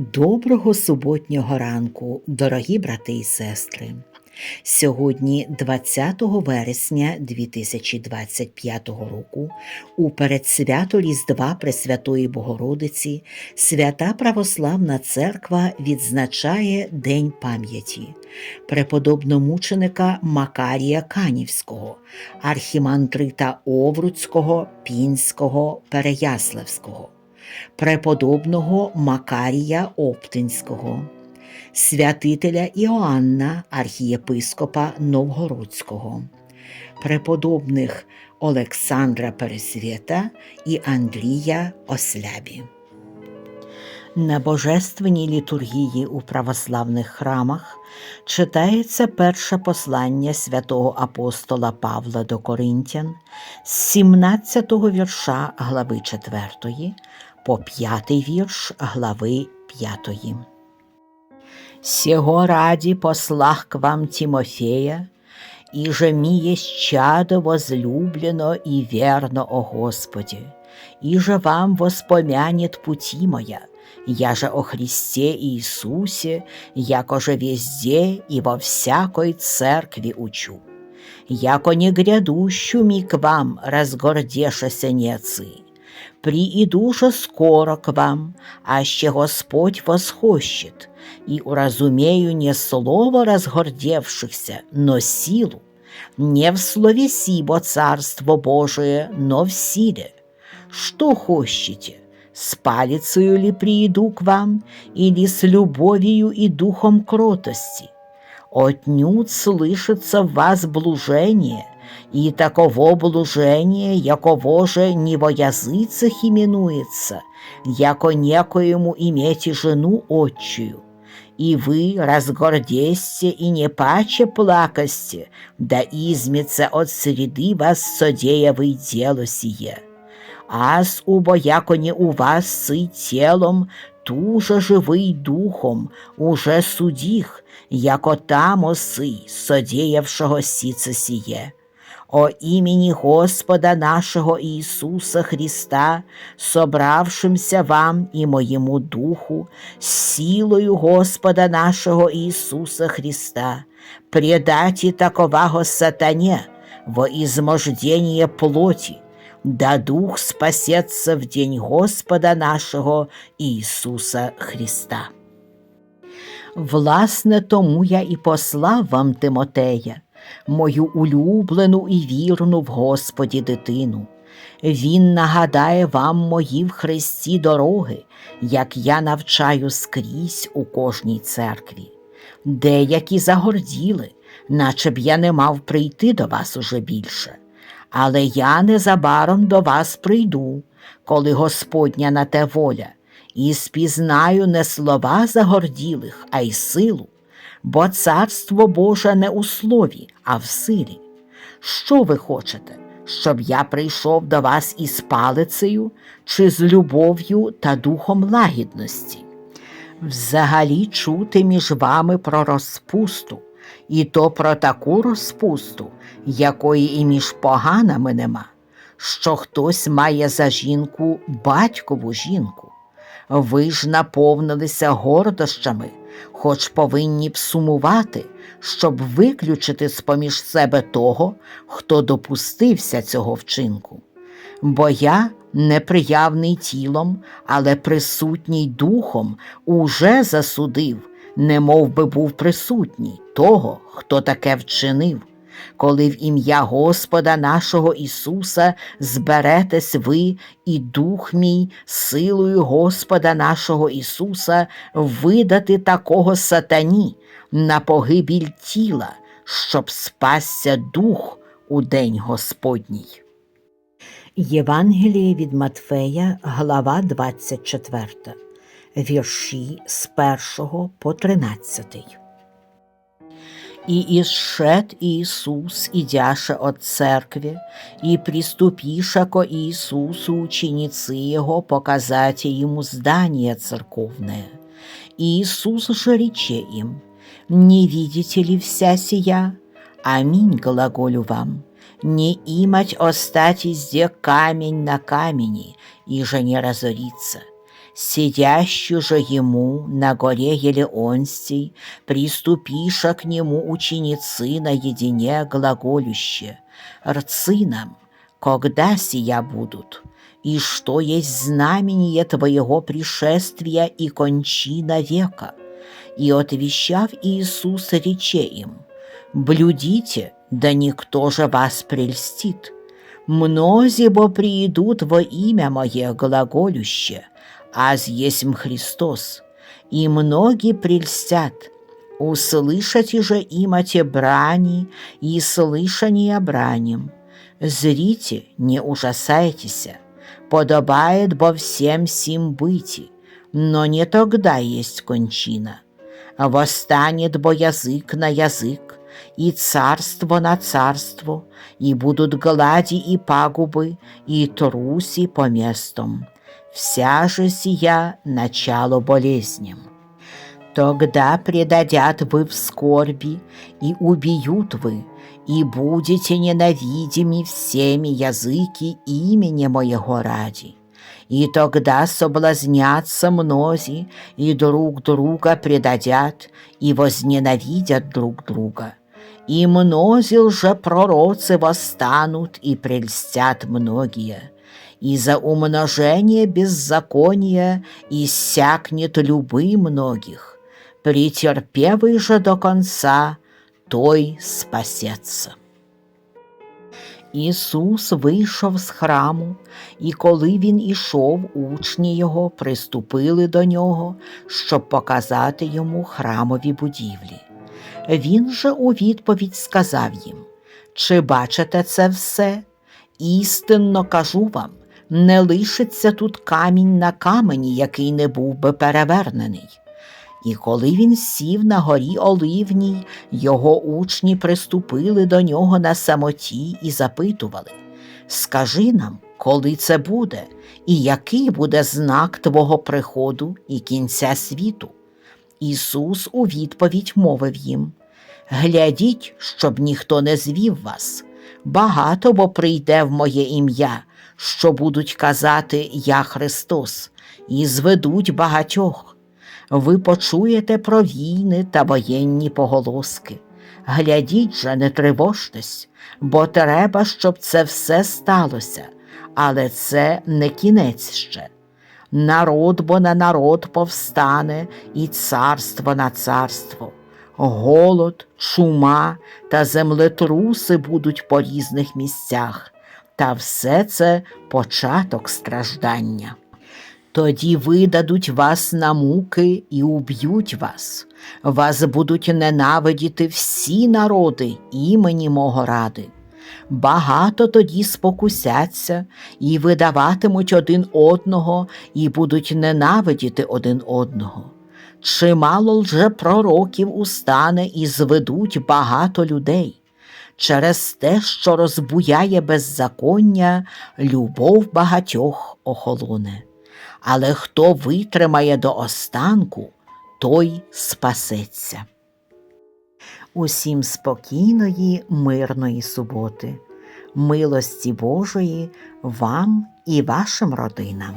Доброго суботнього ранку, дорогі брати і сестри. Сьогодні, 20 вересня 2025 року, у передсвято Різдва Пресвятої Богородиці, Свята Православна Церква відзначає День пам'яті преподобномученика Макарія Канівського, архімандрита Овруцького, Пінського, Переяславського преподобного Макарія Оптинського, святителя Іоанна, архієпископа Новгородського, преподобних Олександра Пересвєта і Андрія Ослябі. На божественній літургії у православних храмах читається перше послання святого апостола Павла до Коринтян з 17 вірша глави 4 по п'ятий вірш глави 5. Сего ради послах к вам Тимофея, и же есть чадо возлюблено и верно о Господе, и же вам воспомянет пути моя, я же о Христе Иисусе, яко же везде и во всякой церкви учу, яко не грядущу ми к вам разгордешася нецы, прииду же скоро к вам, аще Господь восхощет, и уразумею не слово разгордевшихся, но силу, не в словеси, бо Царство Божие, но в силе. Что хочете, с палицею ли прииду к вам, или с любовью и духом кротости? Отнюдь слышится в вас блужение, и таково блужение, яково же не во языцах именуется, яко некоему имейте жену отчую. И вы разгордесьте и не паче плакости, да измется от среды вас содеявый дело сие. Аз убо яко не у вас сый телом, туже живый духом, уже судих, яко там осы, содеявшего сице сие о імені Господа нашого Ісуса Христа, собравшимся вам і моєму духу, силою Господа нашого Ісуса Христа, предаті таковаго сатане во измождение плоти, да дух спасется в день Господа нашого Ісуса Христа. Власне, тому я і послав вам Тимотея, мою улюблену і вірну в Господі дитину. Він нагадає вам мої в Христі дороги, як я навчаю скрізь у кожній церкві. Деякі загорділи, наче б я не мав прийти до вас уже більше. Але я незабаром до вас прийду, коли Господня на те воля, і спізнаю не слова загорділих, а й силу бо царство Боже не у слові, а в силі. Що ви хочете, щоб я прийшов до вас із палицею чи з любов'ю та духом лагідності? Взагалі чути між вами про розпусту, і то про таку розпусту, якої і між поганами нема, що хтось має за жінку батькову жінку. Ви ж наповнилися гордощами хоч повинні б сумувати, щоб виключити з поміж себе того, хто допустився цього вчинку. Бо я, неприявний тілом, але присутній духом, уже засудив, немов би був присутній того, хто таке вчинив коли в ім'я Господа нашого Ісуса зберетесь ви і Дух мій, силою Господа нашого Ісуса видати такого сатані на погибіль тіла, щоб спасся дух у день Господній. Євангеліє від Матфея, глава 24, вірші з 1 по 13. И исшед Иисус, идяше от церкви, и приступиша ко Иисусу ученицы Его показать Ему здание церковное. Иисус же рече им, «Не видите ли вся сия? Аминь глаголю вам, не имать остать изде камень на камени, и же не разориться. Сидящую же ему на горе Елеонстей, приступиша к нему ученицы наедине глаголюще, «Рцы нам, когда сия будут, и что есть знамение Твоего пришествия и кончина века?» И отвещав Иисус рече им, «Блюдите, да никто же вас прельстит. Мнози бо приидут во имя Мое глаголюще, аз есмь Христос, и многие прельстят, услышите же имате брани и слышание браним. Зрите, не ужасайтесь, подобает бо всем сим быти, но не тогда есть кончина. Восстанет бо язык на язык, и царство на царство, и будут глади и пагубы, и труси по местам. Вся же сия начало болезням. Тогда предадят вы в скорби, и убьют вы, и будете ненавидимы всеми языки имени моего ради. И тогда соблазнятся мнози, и друг друга предадят, и возненавидят друг друга. И мнози лжепророцы восстанут и прельстят многие. И за умножение беззакония иссякнет любы многих. Претерпевый же до конца, той спасеться. Ісус вийшов з храму, і коли він ішов, учні його приступили до нього, щоб показати йому храмові будівлі. Він же у відповідь сказав їм: Чи бачите це все? Істинно кажу вам, не лишиться тут камінь на камені, який не був би перевернений. І коли він сів на горі Оливній, його учні приступили до нього на самоті і запитували Скажи нам, коли це буде, і який буде знак Твого приходу і кінця світу? Ісус у відповідь мовив їм Глядіть, щоб ніхто не звів вас. Багато бо прийде в моє ім'я, що будуть казати Я Христос, і зведуть багатьох. Ви почуєте про війни та воєнні поголоски. Глядіть же, не тривожтесь, бо треба, щоб це все сталося, але це не кінець ще. Народ бо на народ повстане, і царство на царство. Голод, чума та землетруси будуть по різних місцях, та все це початок страждання. Тоді видадуть вас на муки і уб'ють вас. Вас будуть ненавидіти всі народи імені мого ради. Багато тоді спокусяться і видаватимуть один одного, і будуть ненавидіти один одного. Чимало лжепророків устане і зведуть багато людей. Через те, що розбуяє беззаконня, любов багатьох охолоне але хто витримає до останку, той спасеться. Усім спокійної, мирної суботи, милості Божої вам і вашим родинам.